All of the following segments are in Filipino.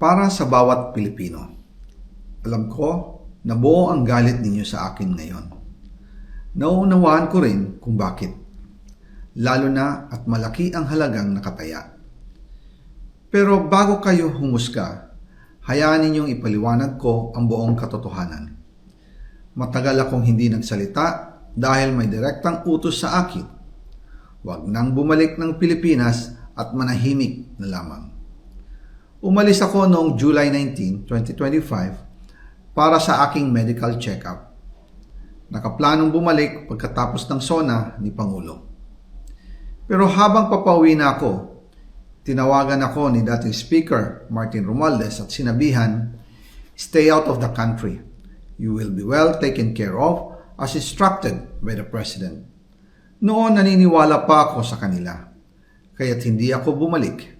para sa bawat Pilipino. Alam ko na buo ang galit ninyo sa akin ngayon. Nauunawaan ko rin kung bakit. Lalo na at malaki ang halagang nakataya. Pero bago kayo humusga, hayaan ninyong ipaliwanag ko ang buong katotohanan. Matagal akong hindi nagsalita dahil may direktang utos sa akin. Huwag nang bumalik ng Pilipinas at manahimik na lamang. Umalis ako noong July 19, 2025 para sa aking medical check-up. Nakaplanong bumalik pagkatapos ng SONA ni Pangulo. Pero habang papauwi na ako, tinawagan ako ni dating Speaker Martin Romualdez at sinabihan, Stay out of the country. You will be well taken care of as instructed by the President. Noon naniniwala pa ako sa kanila, kaya't hindi ako bumalik.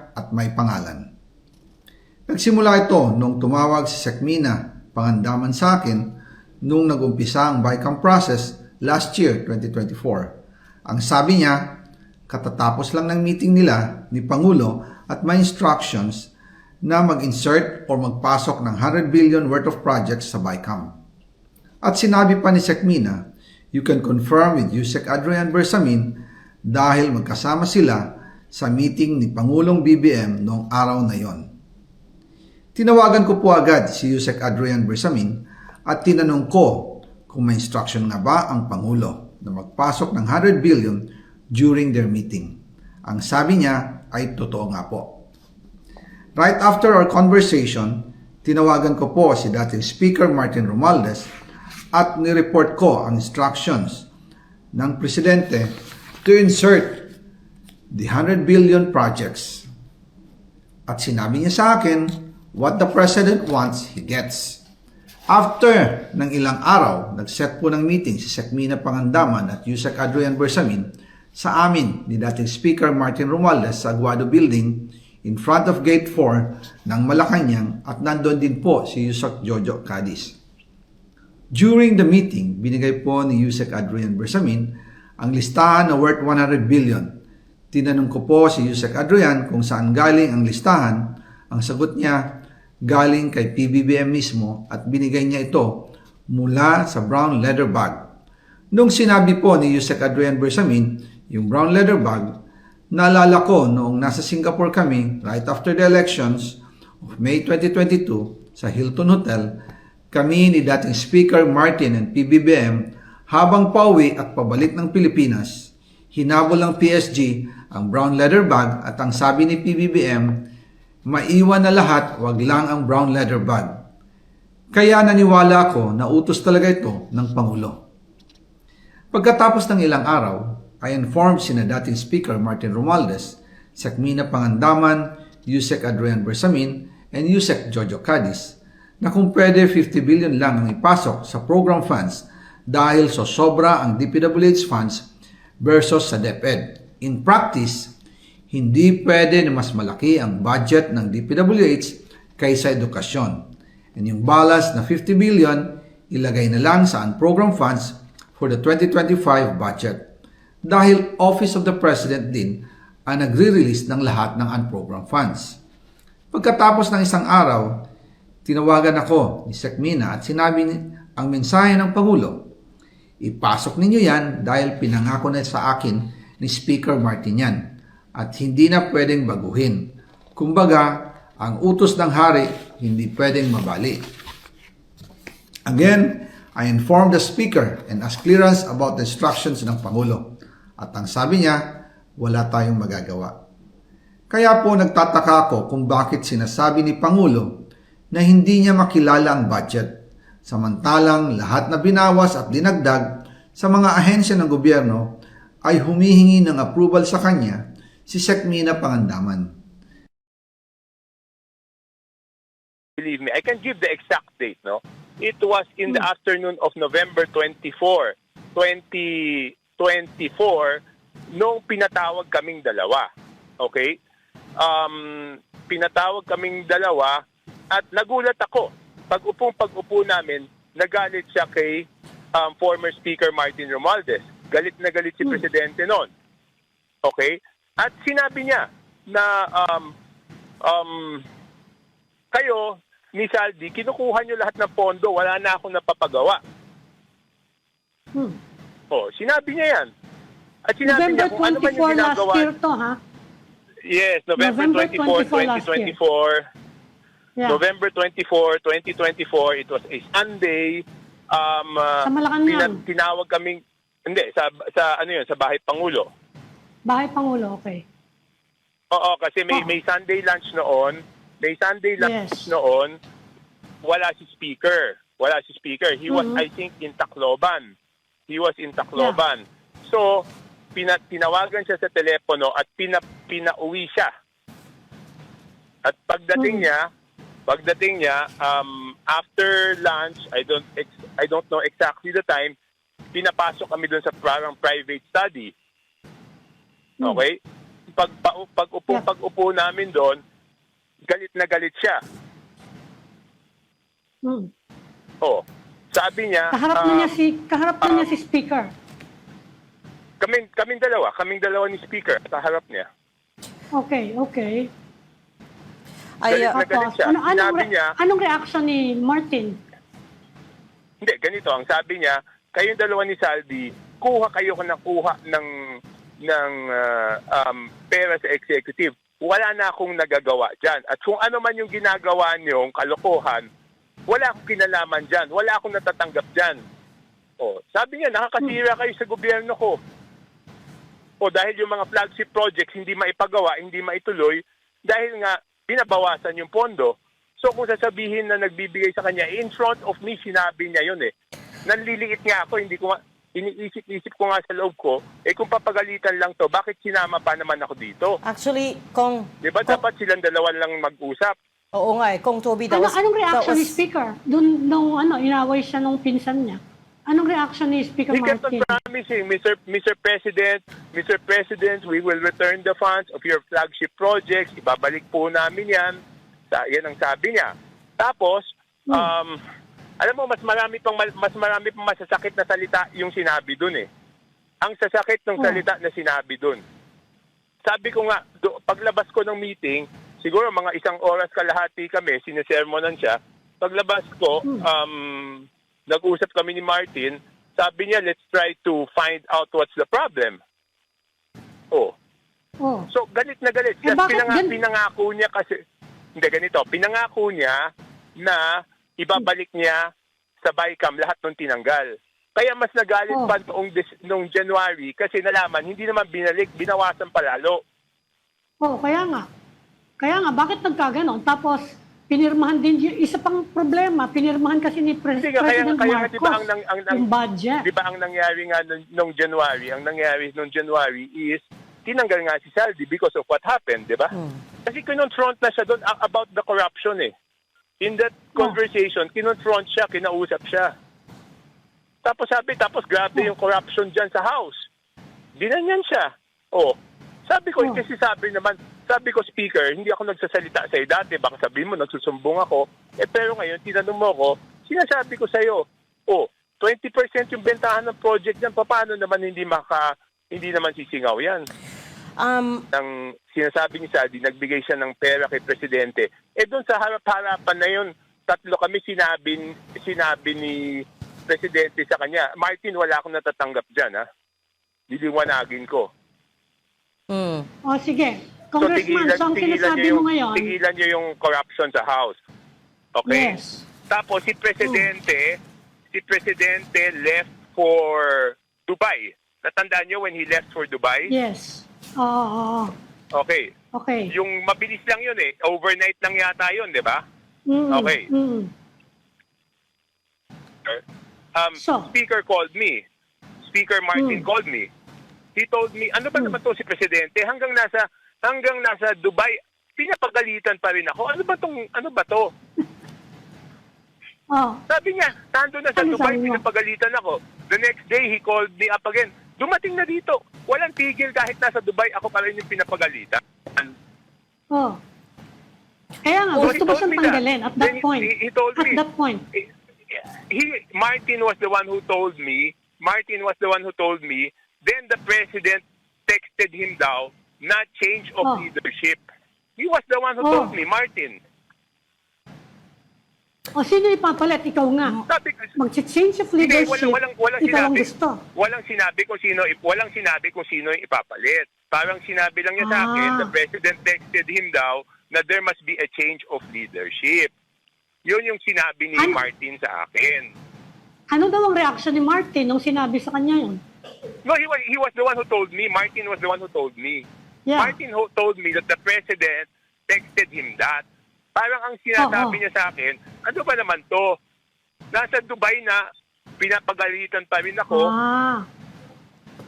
at may pangalan. Nagsimula ito nung tumawag si Sekmina, pangandaman sa akin, nung nagumpisa ang BICAM process last year, 2024. Ang sabi niya, katatapos lang ng meeting nila ni Pangulo at may instructions na mag-insert or magpasok ng 100 billion worth of projects sa BICAM. At sinabi pa ni Sekmina, you can confirm with Yusek Adrian Bersamin dahil magkasama sila sa meeting ni Pangulong BBM noong araw na yon. Tinawagan ko po agad si Yusek Adrian Bersamin at tinanong ko kung may instruction nga ba ang Pangulo na magpasok ng 100 billion during their meeting. Ang sabi niya ay totoo nga po. Right after our conversation, tinawagan ko po si dating Speaker Martin Romualdez at nireport ko ang instructions ng Presidente to insert the 100 billion projects. At sinabi niya sa akin, what the President wants, he gets. After ng ilang araw, nag-set po ng meeting si Sekmina Pangandaman at Yusek Adrian Bersamin sa amin ni dating Speaker Martin Romualdez sa Aguado Building in front of Gate 4 ng Malacanang at nandun din po si Yusek Jojo Cadiz. During the meeting, binigay po ni Yusek Adrian Bersamin ang listahan na worth 100 billion. Tinanong ko po si Yusek Adrian kung saan galing ang listahan. Ang sagot niya, galing kay PBBM mismo at binigay niya ito mula sa brown leather bag. Nung sinabi po ni Yusek Adrian Bersamin, yung brown leather bag, naalala ko noong nasa Singapore kami right after the elections of May 2022 sa Hilton Hotel, kami ni dating Speaker Martin and PBBM habang pauwi at pabalik ng Pilipinas, hinabol ng PSG ang brown leather bag at ang sabi ni PBBM, maiwan na lahat, wag lang ang brown leather bag. Kaya naniwala ako na utos talaga ito ng Pangulo. Pagkatapos ng ilang araw, I informed sina dating Speaker Martin Romualdez, Sekmina Pangandaman, Yusek Adrian Bersamin, and Yusek Jojo Cadiz na kung pwede 50 billion lang ang ipasok sa program funds dahil so sobra ang DPWH funds versus sa DepEd. In practice, hindi pwede na mas malaki ang budget ng DPWH kaysa edukasyon. And yung balance na 50 billion, ilagay na lang sa unprogram funds for the 2025 budget. Dahil Office of the President din ang nagre-release ng lahat ng unprogram funds. Pagkatapos ng isang araw, tinawagan ako ni Sekmina at sinabi ang mensahe ng Pangulo, ipasok ninyo yan dahil pinangako na sa akin ni Speaker Martin yan at hindi na pwedeng baguhin. Kumbaga, ang utos ng hari hindi pwedeng mabali. Again, I informed the Speaker and asked clearance about the instructions ng Pangulo. At ang sabi niya, wala tayong magagawa. Kaya po nagtataka ako kung bakit sinasabi ni Pangulo na hindi niya makilala ang budget. Samantalang lahat na binawas at dinagdag sa mga ahensya ng gobyerno ay humihingi ng approval sa kanya si Sekmina Pangandaman. believe me, I can give the exact date, no? It was in the afternoon of November 24, 2024, nung pinatawag kaming dalawa. Okay? Um, pinatawag kaming dalawa at nagulat ako. Pag-upong pag-upo namin, nagalit siya kay um, former Speaker Martin Romualdez. Galit na galit si Presidente noon. Okay? At sinabi niya na um, um, kayo, ni Saldi, kinukuha niyo lahat ng pondo, wala na akong napapagawa. Hmm. Oh, sinabi niya yan. At sinabi November niya kung ano man yung 24 last ginagawa. year to, ha? Yes, November, November 24, 24 last 2024. Yeah. November 24, 2024, it was a Sunday. Um, uh, Sa Malacanang. tinawag kaming, hindi, sa, sa ano yun, sa Bahay Pangulo. Bahay Pangulo, okay. Oo, kasi may Oo. may Sunday lunch noon. May Sunday lunch Yes. noon. Wala si speaker. Wala si speaker. He was Mhm. I think in Tacloban. He was in Tacloban. So, pina, tinawagan siya sa telepono at pina, pinauwi siya. At pagdating Mhm. niya, pagdating niya um, after lunch, I don't ex- I don't know exactly the time, pinapasok kami doon sa parang private study. Hmm. Okay? Pag, pa- pag, upo, Yeah. pag upo namin doon, galit na galit siya. Hmm. Oh. Sabi niya, Kaharap na niya si kaharap na niya um, si speaker. kaming, kaming dalawa, kaming dalawa ni speaker, sa harap niya. Okay, okay. Ay, Galit uh, na galit siya. ano, anong, Sinabi re- niya, anong reaction ni Martin? hindi, ganito, ang sabi niya, kayong dalawa ni Saldi, kuha kayo ng kuha ng, ng ah, um, pera sa executive. Wala na akong nagagawa dyan. At kung ano man yung ginagawa niyong kalokohan, wala akong kinalaman dyan. Wala akong natatanggap dyan. Oh, sabi niya, nakakasira kayo sa gobyerno ko. O dahil yung mga flagship projects hindi maipagawa, hindi maituloy, dahil nga binabawasan yung pondo. So kung sasabihin na nagbibigay sa kanya, in front of me, sinabi niya yun eh. Nanliliit nga ako, hindi ko nga, iniisip-isip ko nga sa loob ko, eh kung papagalitan lang to, bakit sinama pa naman ako dito? actually, kung... Di ba kung- dapat silang dalawa lang mag-usap? Oo nga eh, kung Toby, that Ano, was... anong reaction ni speaker? Doon nung ano, inaway siya nung pinsan niya. Anong reaction ni Speaker He kept on Martin? promising, Mr. Mr. President, Mr. President, we will return the funds of your flagship projects. Ibabalik po namin yan. Sa, yan ang sabi niya. Tapos, um, alam mo, mas marami pang mas marami pang masasakit na salita yung sinabi dun eh. Ang sasakit ng Hmm. salita na sinabi dun. Sabi ko nga, do, paglabas ko ng meeting, siguro mga isang oras kalahati kami, sinesermonan siya. Paglabas ko, um, nag-usap kami ni Martin, sabi niya, let's try to find out what's the problem. Oh. Oh. So, galit na galit. Eh, gan- pinangako niya kasi, hindi ganito, pinangako niya na ibabalik niya sa BICAM lahat ng tinanggal. Kaya mas nagalit Oh. pa noong, noong January kasi nalaman, hindi naman binalik, binawasan palalo. Oh, kaya nga. Kaya nga, bakit nagkaganon? Tapos, pinirmahan din, isa pang problema, pinirmahan kasi ni nga, kaya, President kaya nga, Marcos di ba ang, ang, ang, ang yung budget. di ba ang nangyari nga nung, nung January, ang nangyari nung January is tinanggal nga si Saldi because of what happened, di ba? Hmm. Kasi kinonfront na siya doon about the corruption eh. In that conversation, kinonfront siya, kinausap siya. Tapos sabi, tapos grabe yung corruption dyan sa house. Dinanyan siya. Oh. Sabi ko, Oh. kasi sabi naman, sabi ko, speaker, hindi ako nagsasalita sa'yo dati. Baka sabihin mo, nagsusumbong ako. Eh, pero ngayon, tinanong mo ako, sinasabi ko sa'yo, oh, 20% yung bentahan ng project yan, paano naman hindi maka, hindi naman sisingaw yan? Um, ng sinasabi ni Saldi, nagbigay siya ng pera kay Presidente. Eh doon sa harap-harapan na yun, tatlo kami sinabi, sinabi ni Presidente sa kanya, Martin, wala akong natatanggap dyan, ha? Diliwanagin ko. hmm. Oh, sige. Congressman, so ang sinasabi niyo mo yung, ngayon, tigilan niyo yung corruption sa House. Okay? yes. Tapos si Presidente, si Presidente left for Dubai. Natandaan niyo when he left for Dubai? Yes. Oo, oo, oo. Okay. Okay. Yung mabilis lang yun eh. Overnight lang yata yun, di ba? Mm, okay. mm. Um, So? Speaker called me. Speaker Martin Hmm. called me. He told me, ano ba naman to si Presidente? Hanggang nasa hanggang nasa Dubai, pinapagalitan pa rin ako. Ano ba tong ano ba to? Oh. Sabi niya, nandun na sa Ano Dubai, sabi mo? pinapagalitan ako. The next day, he called me up again. Dumating na dito. Walang tigil kahit nasa Dubai, ako pa rin yung pinapagalitan. Oh. Kaya nga, Oh, gusto told siyang tanggalin at that point. he- he told at me. that point. he Martin was the one who told me Martin was the one who told me then the president texted him daw not change of Oh. leadership he was the one who Oh. told me Martin O sino ipapalit? Ikaw nga. sabi ko Mag-change of hindi, leadership. walang, walang, walang ikaw ang sinabi gusto. walang sinabi kung sino walang sinabi kung sino yung ipapalit parang sinabi lang niya sa Ah. akin the president texted him daw na there must be a change of leadership yun yung sinabi ni Ano? Martin sa akin Ano daw ang reaction ni Martin nung sinabi sa kanya yun? No, he was, he was the one who told me. Martin was the one who told me. Yeah. Martin ho- told me that the president texted him that. Parang ang sinasabi Oo. niya sa akin, ano ba naman to? Nasa Dubai na, pinapagalitan pa rin ako. Ah.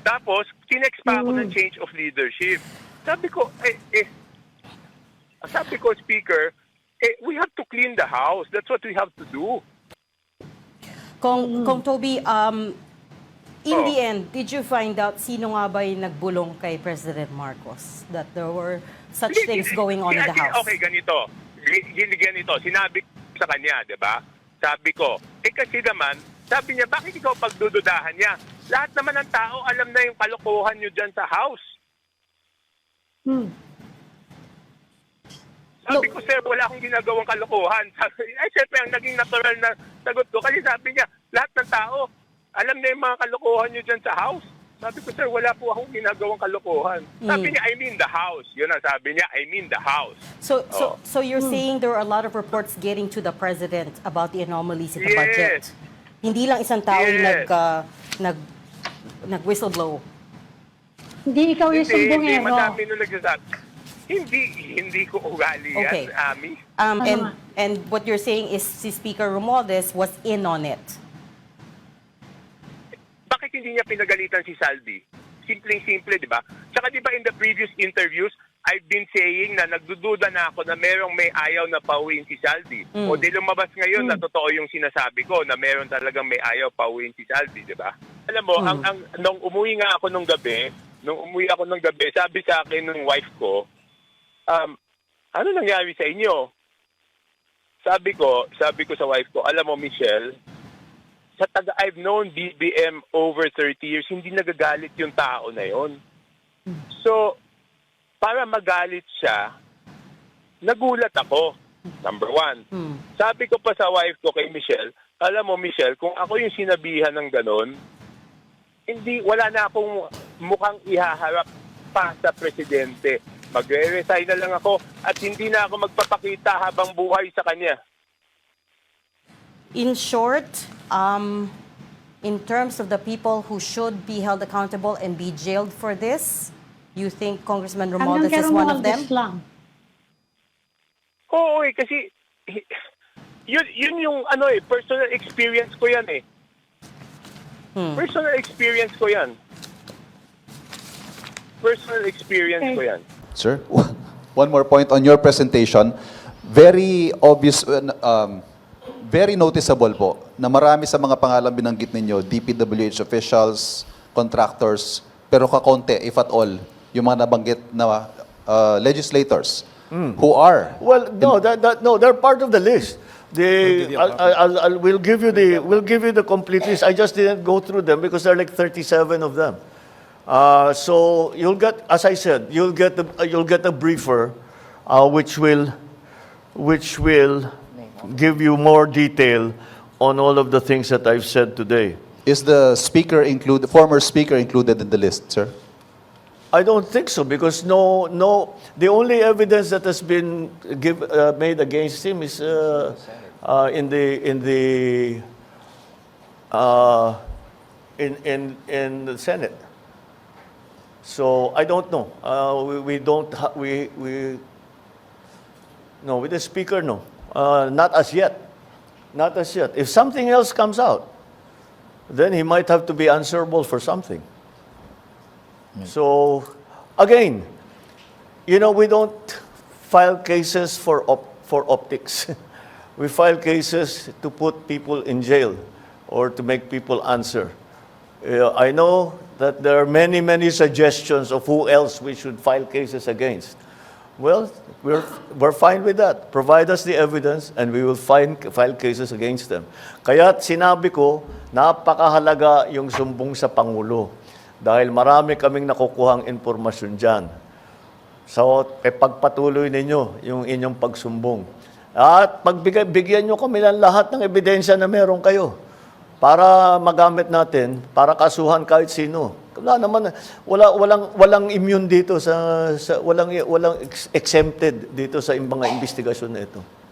Tapos, sinex pa ako Mm. ng change of leadership. Sabi ko, eh, eh, sabi ko, speaker, eh, we have to clean the house. That's what we have to do. Kung, kung Toby, um, in Oh. the end, did you find out sino nga ba yung nagbulong kay President Marcos? That there were such Hindi, things hindi. going on in the Hindi, house? Okay, ganito. G- ganito. Sinabi ko sa kanya, di ba? Sabi ko, eh kasi naman, sabi niya, bakit ikaw pagdududahan niya? Lahat naman ng tao alam na yung kalokohan niyo dyan sa house. Hmm. Sabi ko, sir, wala akong ginagawang kalokohan. Sabi, ay, syempre, ang naging natural na sagot ko. Kasi sabi niya, lahat ng tao, alam na yung mga kalokohan niyo dyan sa house. Sabi ko, sir, wala po akong ginagawang kalokohan. Sabi Mm. niya, I mean the house. Yun ang sabi niya, I mean the house. So, so, Oh. so you're saying there are a lot of reports getting to the president about the anomalies in the Yes. budget. Hindi lang isang tao yung Yes. nag, uh, nag, nag whistleblow. Hindi ikaw yung Hindi, hindi. sumbongero. Madami nung nagsasabi. Hindi, hindi ko ugali yan, Okay. Ami. Um, and, and what you're saying is si Speaker Romualdez was in on it. Hindi niya pinagalitan si Saldi? Simpleng-simple, di ba? Tsaka di ba in the previous interviews, I've been saying na nagdududa na ako na merong may ayaw na pauwiin si Saldi. Mm. O di lumabas ngayon na totoo yung sinasabi ko na meron talagang may ayaw pauwiin si Saldi, di ba? Alam mo, Mm. ang, ang, nung umuwi nga ako nung gabi, nung umuwi ako nung gabi, sabi sa akin ng wife ko, um, ano nangyari sa inyo? Sabi ko, sabi ko sa wife ko, alam mo Michelle, sa taga I've known BBM over 30 years, hindi nagagalit yung tao na yon. So, para magalit siya, nagulat ako. Number one. Hmm. Sabi ko pa sa wife ko kay Michelle, alam mo Michelle, kung ako yung sinabihan ng ganon, hindi, wala na akong mukhang ihaharap pa sa presidente. Magre-resign na lang ako at hindi na ako magpapakita habang buhay sa kanya. In short, um, in terms of the people who should be held accountable and be jailed for this, you think Congressman Hanggang Romualdez kay is one of Romualdez them? lang. Oo, eh, kasi hi- yun, yun yung ano eh, personal experience ko yan eh. Hmm. Personal experience ko yan. Personal experience Okay. ko yan. Sir, one more point on your presentation. Very obvious, uh, um, very noticeable po na marami sa mga pangalan binanggit ninyo, DPWH officials, contractors, pero kakonte, if at all, yung mga nabanggit na uh, legislators who are Well, no, that, that, no, they're part of the list. The, I'll, I'll, I'll, we'll give you the, we'll give you the complete list. I just didn't go through them because there are like 37 of them. Uh, so you'll get, as I said, you'll get the, uh, you'll get a briefer, uh, which will, which will give you more detail on all of the things that I've said today. Is the speaker included, former speaker included in the list, sir? I don't think so because no, no. The only evidence that has been give, uh, made against him is uh, uh, in the in the uh, in in in the Senate. So I don't know. Uh, we, we don't ha- we we no with the speaker no, uh, not as yet, not as yet. If something else comes out, then he might have to be answerable for something. So, again, you know, we don't file cases for, op- for optics. we file cases to put people in jail or to make people answer. Uh, I know that there are many, many suggestions of who else we should file cases against. Well, we're, we're fine with that. Provide us the evidence and we will find, file cases against them. Kaya sinabi ko, napakahalaga yung sumbong sa Pangulo dahil marami kaming nakukuhang impormasyon dyan. So, eh, pagpatuloy ninyo yung inyong pagsumbong. At pagbigay, bigyan nyo kami ng lahat ng ebidensya na meron kayo para magamit natin, para kasuhan kahit sino. Wala naman, wala, walang, walang immune dito sa, sa walang, walang ex- exempted dito sa mga investigasyon na ito.